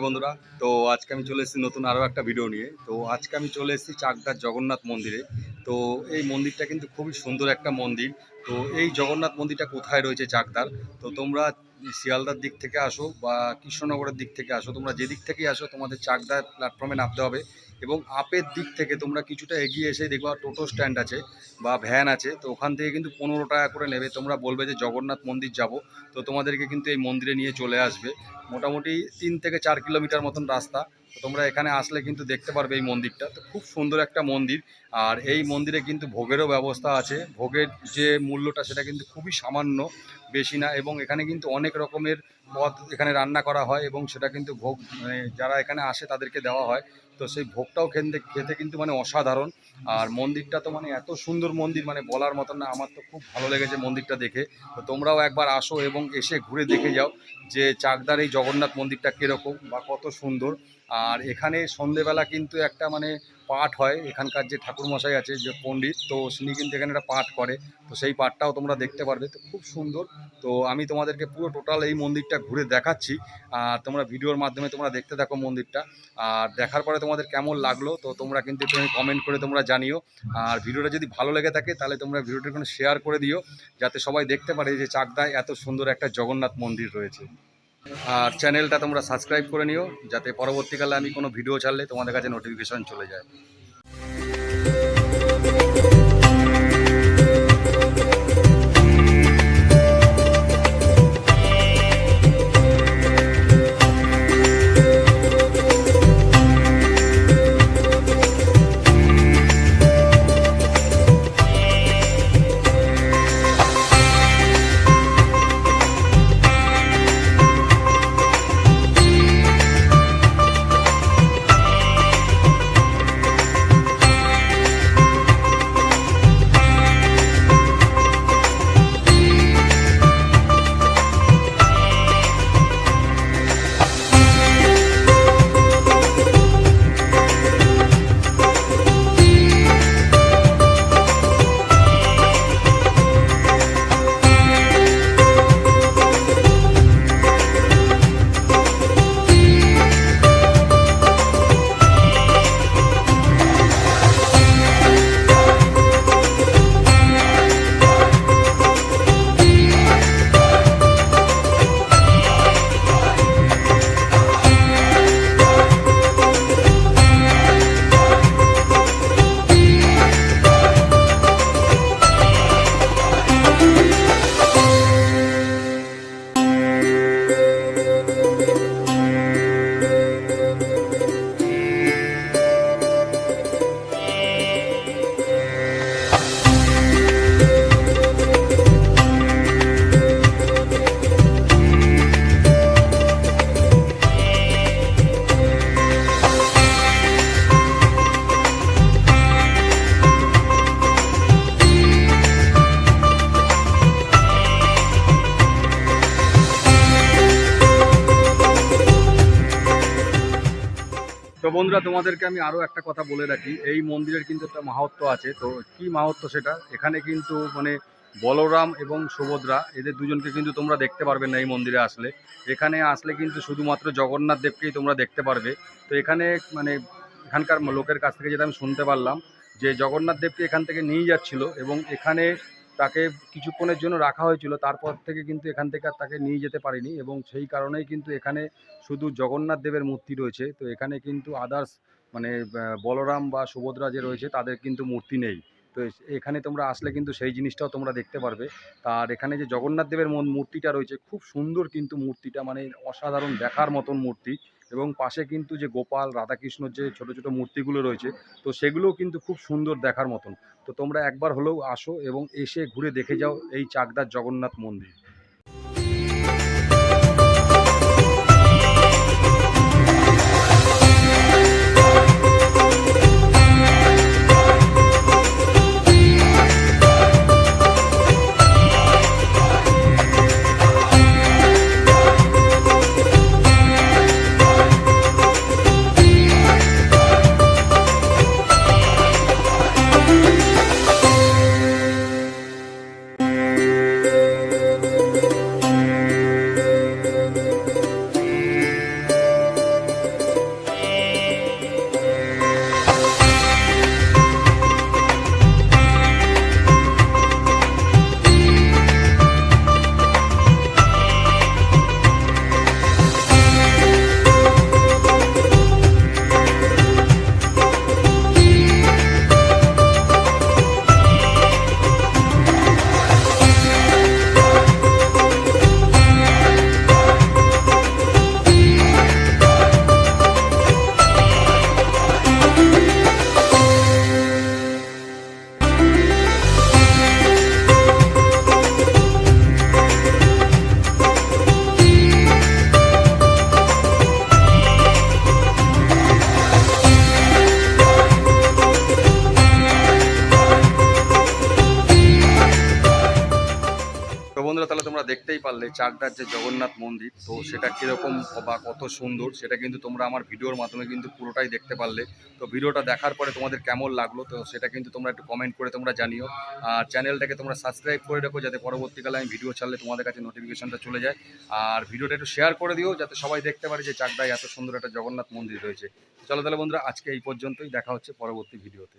নমস্কার বন্ধুরা। তো আজকে আমি চলে এসেছি নতুন আরও একটা ভিডিও নিয়ে। তো আজকে আমি চলে এসেছি চাকদার জগন্নাথ মন্দিরে। তো এই মন্দিরটা কিন্তু খুবই সুন্দর একটা মন্দির। তো এই জগন্নাথ মন্দিরটা কোথায় রয়েছে চাকদার? তো তোমরা শিয়ালদার দিক থেকে আসো বা কৃষ্ণনগরের দিক থেকে আসো, তোমরা যে দিক থেকেই আসো তোমাদের চাকদার প্ল্যাটফর্মে নামতে হবে এবং আপের দিক থেকে তোমরা কিছুটা এগিয়ে এসে দেখবা টোটো স্ট্যান্ড আছে বা ভ্যান আছে, তো ওখান থেকে কিন্তু পনেরো টাকা করে নেবে। তোমরা বলবে যে জগন্নাথ মন্দির যাব, তো তোমাদেরকে কিন্তু এই মন্দিরে নিয়ে চলে আসবে। মোটামুটি তিন থেকে চার কিলোমিটার মতন রাস্তা। তোমরা এখানে আসলে কিন্তু দেখতে পারবে এই মন্দিরটা। তো খুব সুন্দর একটা মন্দির। আর এই মন্দিরে কিন্তু ভোগেরও ব্যবস্থা আছে। ভোগের যে মূল্যটা সেটা কিন্তু খুবই সামান্য, বেশি না। এবং এখানে কিন্তু অনেক রকমের পদ এখানে রান্না করা হয় এবং সেটা কিন্তু ভোগ মানে যারা এখানে আসে তাদেরকে দেওয়া হয়। তো সেই ভোগটাও খেতে খেতে কিন্তু মানে অসাধারণ। আর মন্দিরটা তো মানে এত সুন্দর মন্দির মানে বলার মতন না, আমার তো খুব ভালো লেগেছে মন্দিরটা দেখে। তো তোমরাও একবার আসো এবং এসে ঘুরে দেখে যাও যে চাকদার এই জগন্নাথ মন্দিরটা কীরকম বা কত সুন্দর। আর এখানে সন্ধেবেলা কিন্তু একটা মানে পাঠ হয়, এখানকার যে ঠাকুরমশাই আছে, যে পণ্ডিত, তো তিনি কিন্তু এখানে একটা পাঠ করে। তো সেই পাঠটাও তোমরা দেখতে পারবে, তো খুব সুন্দর। তো আমি তোমাদেরকে পুরো টোটাল এই মন্দিরটা ঘুরে দেখাচ্ছি। আর তোমরা ভিডিওর মাধ্যমে তোমরা দেখতে থাকো মন্দিরটা। আর দেখার পরে তোমাদের কেমন লাগল, তো তোমরা কিন্তু একটু কমেন্ট করে তোমরা জানিও। আর ভিডিওটা যদি ভালো লেগে থাকে, তাহলে তোমরা ভিডিওটা শেয়ার করে দিও, যাতে সবাই দেখতে পারে যে চাকদায় এত সুন্দর একটা জগন্নাথ মন্দির রয়েছে। আর চ্যানেলটা তোমরা সাবস্ক্রাইব করে নিও, যাতে পরবর্তীকালে আমি কোনো ভিডিও ছাড়লে তোমাদের কাছে নোটিফিকেশান চলে যায়। বন্ধুরা, তোমাদেরকে আমি আরও একটা কথা বলে রাখি। এই মন্দিরের কিন্তু একটা মাহাত্ম্য আছে। তো কি মাহাত্ম্য সেটা? এখানে কিন্তু মানে বলরাম এবং সুভদ্রা, এদের দুজনকে কিন্তু তোমরা দেখতে পারবে না এই মন্দিরে আসলে। এখানে আসলে কিন্তু শুধুমাত্র জগন্নাথ দেবকেই তোমরা দেখতে পারবে। তো এখানে মানে এখানকার লোকের কাছ থেকে যেটা আমি শুনতে পারলাম, যে জগন্নাথ দেবকে এখান থেকে নিয়ে যাচ্ছিল এবং এখানে তাকে কিছুক্ষণের জন্য রাখা হয়েছিল, তারপর থেকে কিন্তু এখান থেকে আর তাকে নিয়ে যেতে পারিনি এবং সেই কারণেই কিন্তু এখানে শুধু জগন্নাথ দেবের মূর্তি রয়েছে। তো এখানে কিন্তু আদার্স মানে বলরাম বা সুভদ্রা যে রয়েছে, তাদের কিন্তু মূর্তি নেই। তো এখানে তোমরা আসলে কিন্তু সেই জিনিসটাও তোমরা দেখতে পারবে। আর এখানে যে জগন্নাথ দেবের মূর্তিটা রয়েছে, খুব সুন্দর কিন্তু মূর্তিটা মানে অসাধারণ দেখার মতন মূর্তি। এবং পাশে কিন্তু যে গোপাল, রাধাকৃষ্ণর যে ছোট ছোট মূর্তিগুলো রয়েছে, তো সেগুলোও কিন্তু খুব সুন্দর দেখার মতন। তো তোমরা একবার হলেও আসো এবং এসে ঘুরে দেখে যাও এই চাকদার জগন্নাথ মন্দির। পারলে চাকদার যে জগন্নাথ মন্দির, তো সেটা কীরকম বা কত সুন্দর, সেটা কিন্তু তোমরা আমার ভিডিওর মাধ্যমে কিন্তু পুরোটাই দেখতে পারলে। তো ভিডিওটা দেখার পরে তোমাদের কেমন লাগল, তো সেটা কিন্তু তোমরা একটু কমেন্ট করে তোমরা জানিও। আর চ্যানেলটাকে তোমরা সাবস্ক্রাইব করে রাখো, যাতে পরবর্তীকালে আমি ভিডিও ছাড়লে তোমাদের কাছে নোটিফিকেশনটা চলে যায়। আর ভিডিওটা একটু শেয়ার করে দিও, যাতে সবাই দেখতে পারে যে চাকদায় এত সুন্দর একটা জগন্নাথ মন্দির রয়েছে। চলো তাহলে বন্ধুরা, আজকে এই পর্যন্তই, দেখা হচ্ছে পরবর্তী ভিডিওতে